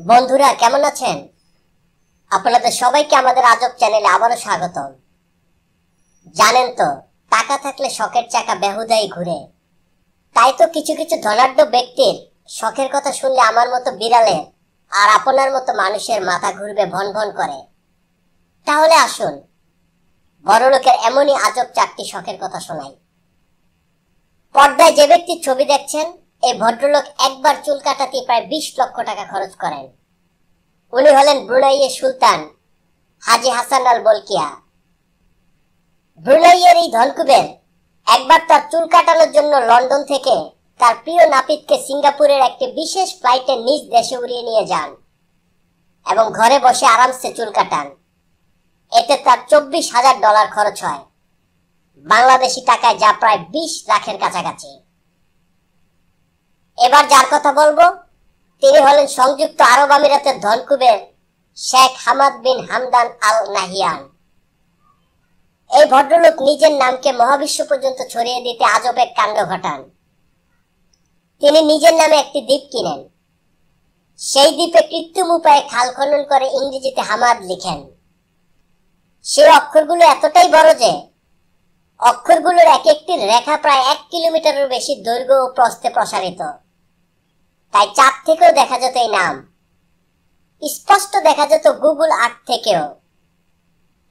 বন্ধুরা, কেমন আছেন? আপনাদের সবাইকে আমাদের আজব চ্যানেলে আবারও স্বাগতম। জানেন তো, টাকা থাকলে শখের চাকা বেহুদাই ঘুরে। তাই তো কিছু কিছু ধনাঢ্য ব্যক্তির শখের কথা শুনলে আমার মতো বিড়ালের আর আপনার মতো মানুষের মাথা ঘুরবে ভন ভন করে। তাহলে আসুন, বড়লোকের এমনই আজব চারটি শখের কথা শোনাই। পর্দায় যে ব্যক্তির ছবি দেখছেন এই ভদ্রলোক একবার চুল কাটাতে প্রায় বিশ লক্ষ টাকা খরচ করেন। উনি হলেন ব্রুনাইয়ের সুলতান হাজি হাসান আল বলকিয়া। ব্রুনাইয়ের এই ধনকুবের একবার তার চুল কাটানোর জন্য লন্ডন থেকে তার প্রিয় নাপিতকে সিঙ্গাপুরের একটি বিশেষ ফ্লাইটে নিজ দেশে উড়িয়ে নিয়ে যান এবং ঘরে বসে আরামসে চুল কাটান। এতে তার চব্বিশ হাজার ডলার খরচ হয়। বাংলাদেশি টাকায় যা প্রায় বিশ লাখের কাছাকাছি। এবার যার কথা বলব, তিনি হলেন সংযুক্ত আরব আমিরাতের ধনকুবের Sheikh Hamad bin Hamdan Al Nahyan এই ভদ্রলোক নিজের নামকে মহাবিশ্ব পর্যন্ত ছড়িয়ে দিতে আজব এক কাণ্ড ঘটান। তিনি নিজের নামে একটি দ্বীপ কিনেন। সেই দ্বীপে কৃত্রিম উপায়ে খাল খনন করে ইংরেজিতে হামাদ লিখেন। সেই অক্ষরগুলো এতটাই বড় যে, অক্ষরগুলোর এক একটি রেখা প্রায় এক কিলোমিটারের বেশি দৈর্ঘ্য ও প্রস্থে প্রসারিত। তাই চাপ থেকেও দেখা যেত এই নাম। স্পষ্ট দেখা যেত গুগল আর্ট থেকেও।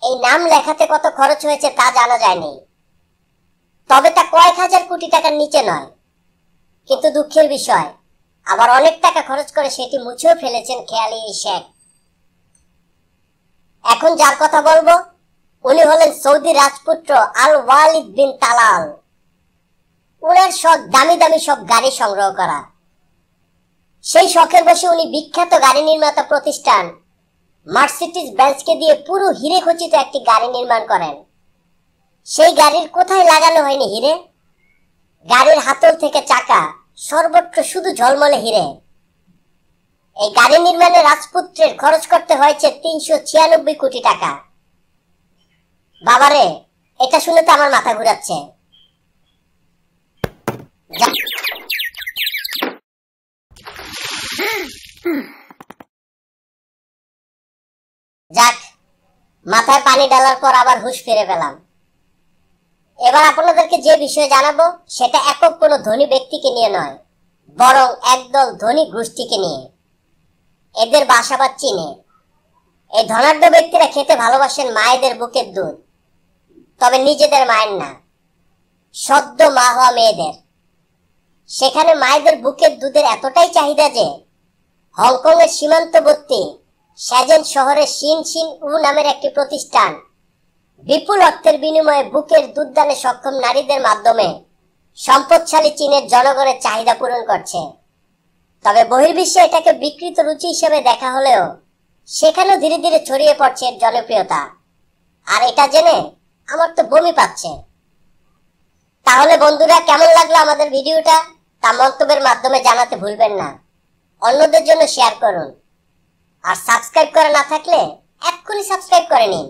এই নাম লেখাতে কত খরচ হয়েছে তা জানা যায়নি। তবে তা কয়েক হাজার কোটি টাকার নিচে নয়। কিন্তু দুঃখের বিষয়, আবার অনেক টাকা খরচ করে সেটি মুছেও ফেলেছেন খেয়ালি এই শেখ। এখন যার কথা বলব, উনি হলেন সৌদি রাজপুত্র আল ওয়ালিদ বিন তালাল। উনার সব দামি দামি সব গাড়ি সংগ্রহ করা। সেই শখের বসে উনি বিখ্যাত গাড়ি নির্মাতা প্রতিষ্ঠান মার্সিডিজ বেঞ্চকে দিয়ে পুরো হিরে খচিত একটি গাড়ি নির্মাণ করেন। সেই গাড়ির কোথায় লাগানো হয়নি হিরে? গাড়ির হাতল থেকে চাকা, সর্বত্র শুধু ঝলমলে হিরে। এই গাড়ি নির্মাণে রাজপুত্রের খরচ করতে হয়েছে তিনশো ছিয়ানব্বই কোটি টাকা। বাবারে, এটা শুনে তো আমার মাথা ঘুরাচ্ছে যা- যাক, মাথায় পানি ডালার পর আবার হুশ ফিরে পেলাম। এবার আপনাদেরকে যে বিষয়ে জানাব, সেটা একক কোনো ধনী ব্যক্তিকে নিয়ে নয়, বরং একদল ধনী গোষ্ঠীকে নিয়ে। এদের বাসাবাদ চিনে। এই ধনাঢ্য ব্যক্তিরা খেতে ভালোবাসেন মায়েদের বুকের দুধ, তবে নিজেদের মায়ের না, সদ্য মা হওয়া মেয়েদের। সেখানে মায়েদের বুকের দুধের এতটাই চাহিদা যে হংকং এর সীমান্তবর্তী স্যাজেন শহরের সিন সিন উ নামের একটি প্রতিষ্ঠান। বিপুল অর্থের বিনিময়ে বুকের দুধদানে সক্ষম নারীদের মাধ্যমে সম্পদশালী চীনের জনগণের চাহিদা পূরণ করছে। তবে বহির্বিশ্বে এটাকে বিকৃত রুচি হিসেবে দেখা হলেও সেখানেও ধীরে ধীরে ছড়িয়ে পড়ছে এর জনপ্রিয়তা। আর এটা জেনে আমার তো বমি পাচ্ছে। তাহলে বন্ধুরা, কেমন লাগল আমাদের ভিডিওটা? তা মন্তব্যের মাধ্যমে জানাতে ভুলবেন না। অন্যদের জন্য শেয়ার করুন। আর সাবস্ক্রাইব করা না থাকলে এক্ষুনি সাবস্ক্রাইব করে নিন।